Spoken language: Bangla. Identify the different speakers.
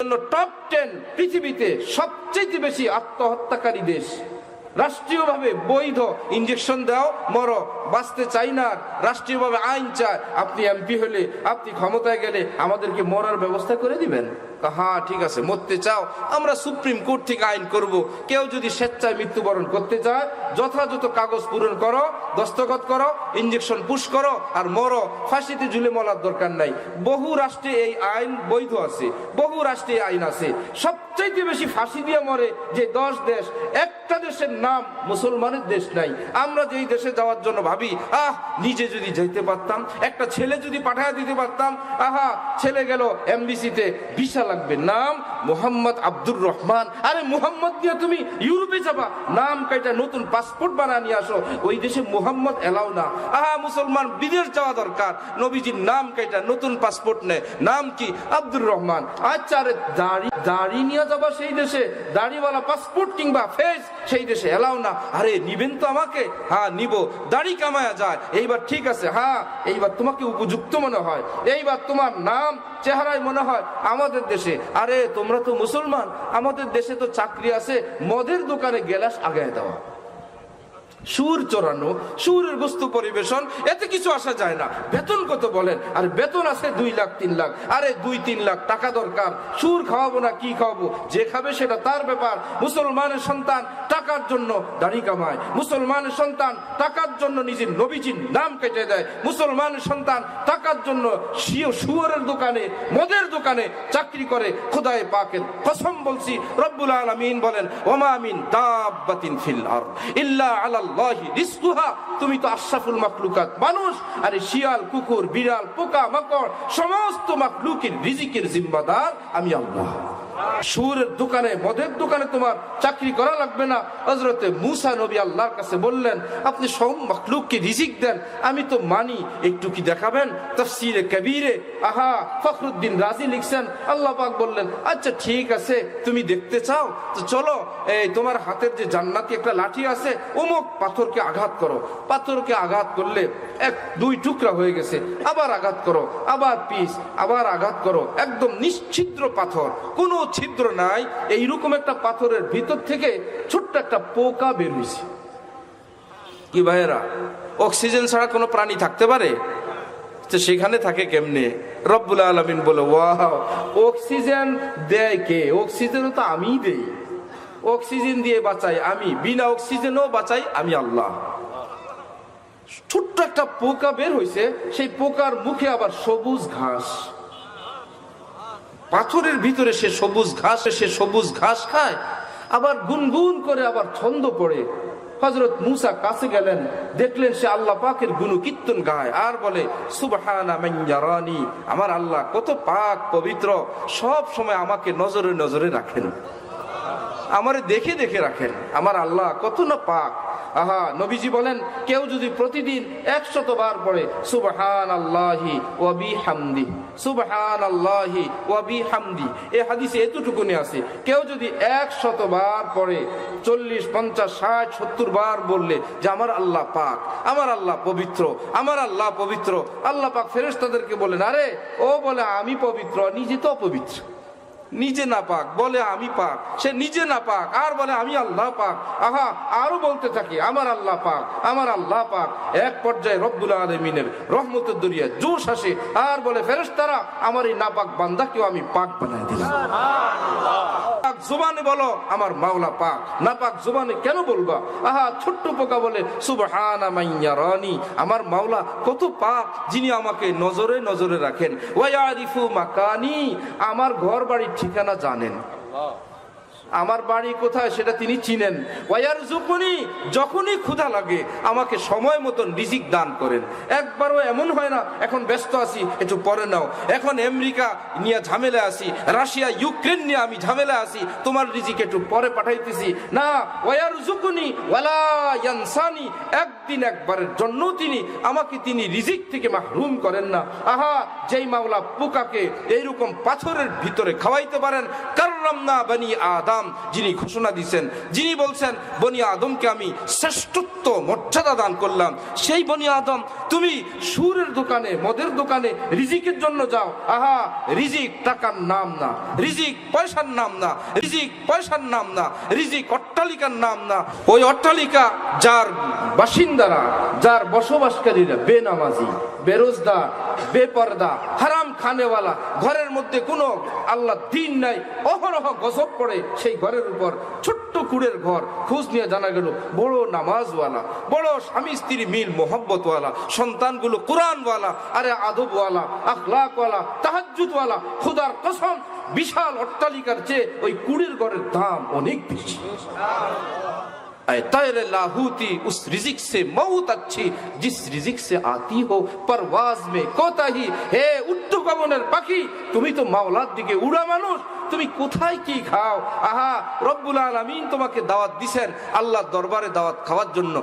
Speaker 1: জন্য টপ টেন পৃথিবীতে সবচেয়ে বেশি আত্মহত্যাকারী দেশ। রাষ্ট্রীয়ভাবে বৈধ ইঞ্জেকশন দাও, মরো। বাঁচতে চাই না, রাষ্ট্রীয়ভাবে আইন চায় আপনি এমপি হলে, আপনি ক্ষমতায় গেলে আমাদেরকে মরার ব্যবস্থা করে দিবেন। হ্যাঁ ঠিক আছে, মরতে চাও। আমরা সুপ্রিম কোর্ট থেকে আইন করব। কেউ যদি স্বেচ্ছায় মৃত্যুবরণ করতে চায়, যথাযথ কাগজ পূরণ করো, দস্তখত করো ইঞ্জেকশন পুশ করো আর মরো। ফাঁসিতে ঝুলে মরার দরকার নাই। বহু রাষ্ট্রে এই আইন বৈধ আছে, বহু রাষ্ট্রে আইন আছে। সবচাইতে বেশি ফাঁসি দিয়ে মরে যে দশ দেশ, একটা দেশের নাম মুসলমানের দেশ নাই। আমরা যেই দেশে যাওয়ার জন্য ভাবি, আহ, নিজে যদি যেতে পারতাম, একটা ছেলে যদি পাঠায় দিতে পারতাম, আহা, ছেলে গেল এমবিসিতে, ভিসা লাগবে। নাম মোহাম্মদ আব্দুর রহমান। আরে মোহাম্মদ নিয়ে তুমি ইউরোপে যাবা, নাম কাইটা নতুন পাসপোর্ট বানা নিয়ে আসো। ওই দেশে মোহাম্মদ এলাও না। আহা, মুসলমান, বিদেশ যাওয়া দরকার। নবীজির নাম কাইটা নতুন পাসপোর্ট নেয়। নাম কি? আব্দুর রহমান। আচ্ছা আরে দাড়ি দাড়ি নিয়ে যাবা সেই দেশে, দাড়িওয়ালা পাসপোর্ট কিংবা ফেস সেই দেশে এলাও না। আরে, নিবেন তো আমাকে? হ্যাঁ নিব। দাড়ি কামায়া যায়। এইবার ঠিক আছে হ্যাঁ এইবার তোমাকে উপযুক্ত মনে হয়। এইবার তোমার নাম, চেহারায় মনে হয় আমাদের দেশে। আরে, তোমরা তো মুসলমান। আমাদের দেশে তো চাকরি আছে, মদের দোকানে গেলাস আগায় দেওয়া। সুর চড়ানো, সুরের বস্তু পরিবেশন, এতে কিছু আসা যায় না। বেতন কত বলেন? আর বেতন আছে দুই লাখ, তিন লাখ। আরে দুই, তিন লাখ টাকা দরকার। সুর খাওয়াবো না, কি খাওয়াবো? যে খাবে সেটা তার ব্যাপার। মুসলমানের সন্তান টাকার জন্য দাড়ি কামায়। মুসলমানের সন্তান টাকার জন্য নিজের নবীজির নাম কেটে দেয়। মুসলমানের সন্তান টাকার জন্য শুয়োরের দোকানে, মদের দোকানে চাকরি করে। খোদায় পাকের কসম বলছি, রব্বুল আলামিন বলেন, ওমা আমিন দাব্বাতিন ফিল আলাল্লাহি রিজকুহা তুমি তো আশরাফুল মাকলুকাত মানুষ, আরে শিয়াল, কুকুর, বিড়াল, পোকা, মাকড়, সমস্ত মাকলুকের রিজিকের জিম্মাদার আমি আল্লাহ। সুরের দোকানে, মদের দোকানে তোমার চাকরি করা লাগবে না। হজরতে মুসা নবী আল্লাহর কাছে বললেন, আপনি সব মখলুককে রিজিক দেন, আমি তো মানি। একটু কি দেখাবেন? তফসিরে কবিরে, আহা, ফখরুদ্দিন রাজি লিখছেন। আল্লাহ পাক বললেন আচ্ছা ঠিক আছে, তুমি দেখতে চাও? তো চলো, এই তোমার হাতের যে জান্নাতি একটা লাঠি আছে, অমুক পাথরকে আঘাত করো। পাথরকে আঘাত করলে এক, দুই টুকরা হয়ে গেছে। আবার আঘাত করো, আবার পিস, আবার আঘাত করো। একদম নিশ্ছিদ্র পাথর। কোনো ছিদ্র নাই। এইরকম একটা পাথরের ভিতর থেকে ছোট্ট একটা পোকা বের হয়েছে। কি ভাইয়েরা, অক্সিজেন ছাড়া কোনো প্রাণী থাকতে পারে? তো সেখানে থাকে কেমনে? রব্বুল আলমিন বলে, ওয়াও, অক্সিজেন দেয় কে? অক্সিজেনও তো আমিই দেই। অক্সিজেন দিয়ে বাঁচাই আমি। বিনা অক্সিজেনও বাঁচাই আমি আল্লাহ। ছোট্ট একটা পোকা বের হয়েছে সেই পোকার মুখে আবার সবুজ ঘাস। পাথরের ভিতরে সে সবুজ ঘাস, সে সবুজ ঘাস খায়, আবার গুনগুন করে আবার ছন্দ পড়ে। হজরত মুসা কাছে গেলেন, দেখলেন সে আল্লাহ পাকের গুনু কীর্তন গায়, আর বলে, সুবহানা আমার আল্লাহ কত পাক, পবিত্র, সব সময় আমাকে নজরে নজরে রাখেন। আমারে দেখে দেখে রাখেন, আমার আল্লাহ কত না পাক আহা, নবীজি বলেন, কেউ যদি প্রতিদিন একশত বার পড়ে সুবহান আল্লাহি ওয়াবি হামদি সুবহান আল্লাহি ওয়াবি হামদি এ হাদিসে এতটুকুনি আছে। কেউ যদি একশত বার পড়ে, চল্লিশ, পঞ্চাশ, ষাট সত্তর বার বললে, যে আমার আল্লাহ পাক, আমার আল্লাহ পবিত্র, আমার আল্লাহ পবিত্র, আল্লাহ পাক ফেরেশতাদেরকে বলেন আরে ও বলে, আমি পবিত্র, নিজে তো অপবিত্র। নিজে না পাক, বলে আমি পাক। সে নিজে না পাক, আর বলে আমি আল্লাহ পাক। আহা, আরও বলতে থাকি, আমার আল্লাহ পাক, আমার আল্লাহ পাক। এক পর্যায়ে রব্দুল আলমিনের রহমতের দরিয়া জোশ আসে, আর বলে ফেরেস্তারা আমার এই নাপাক বান্দাকেও আমি পাক বানাই দিলাম। পাক জুবানে বলো, আমার মাওলা পাক। না পাক জুবানে কেন বলবা? আহা, ছোট্ট পোকা বলে, সুবহানা মাইয়ারানি আমার মাওলা কত পাক, যিনি আমাকে নজরে নজরে রাখেন। ওয়ারিফু মাকানি, আমার ঘর বাড়ির ঠিকানা জানেন। আমার বাড়ি কোথায় সেটা তিনি চিনেন। ওয়ার জুকুনি যখনই ক্ষুধা লাগে, আমাকে সময় মতন রিজিক দান করেন। একবারও এমন হয় না, এখন ব্যস্ত আছি, একটু পরে নাও। এখন আমেরিকা নিয়ে ঝামেলা আছি, রাশিয়া, ইউক্রেন নিয়ে আমি ঝামেলা আছি, তোমার রিজিক একটু পরে পাঠাইতেছি। না ওয়ার জুকুনি ওয়ালা ইয়ানসানি, একদিন একবারের জন্য তিনি, আমাকে তিনি রিজিক থেকে মাহরুম করেন না। আহা, যেই মাওলা পোকাকে এইরকম পাথরের ভিতরে খাওয়াইতে পারেন কার্রাম না বানি আদা নাম যিনি ঘোষণা দিয়েছেন যিনি বলছেন, বনি আদমকে আমি শ্রেষ্ঠত্ব, মর্যাদা দান করলাম। সেই বনি আদম, তুমি সুরের দোকানে, মদের দোকানে রিজিকের জন্য যাও। আহা, রিজিক টাকার নাম না। রিজিক পয়সার নাম না। রিজিক পয়সার নাম না। রিজিক অট্টালিকার নাম না। ওই অট্টালিকা যার বাসিন্দারা, যার বসবাসকারীরা বেনামাজি, বেরোজগার, বেপর্দা হারাম খানেওয়ালা, ঘরের মধ্যে কোনো আল্লাহ দিন নাই, অহরহ গজব পড়ে সেই ঘরের উপর। ছোট্ট কুড়ের ঘর, খোঁজ নিয়ে জানা গেল, বড় নামাজওয়ালা, বড় স্বামী স্ত্রী মিল, মোহব্বতওয়ালা, সন্তানগুলো কোরআনওয়ালা, আরে আদবওয়ালা, আখলাকওয়ালা, তাহাজ্জুদওয়ালা, খুদার কসম, বিশাল অট্টালিকার চেয়ে ওই কুড়ের ঘরের দাম অনেক বেশি। तैर लाहूती उस रिजिक से मौत अच्छी जिस रिजिक से आती हो परवाज में কোতাহি হে উত্তর গমনের পাখি তুমি তো মাওলার দিকে উড়া মানুষ তুমি কোথায় কি খাও আহা রব্বুল আলামিন তোমাকে দাওয়াত দিছেন আল্লাহর দরবারে দাওয়াত খাওয়ার জন্য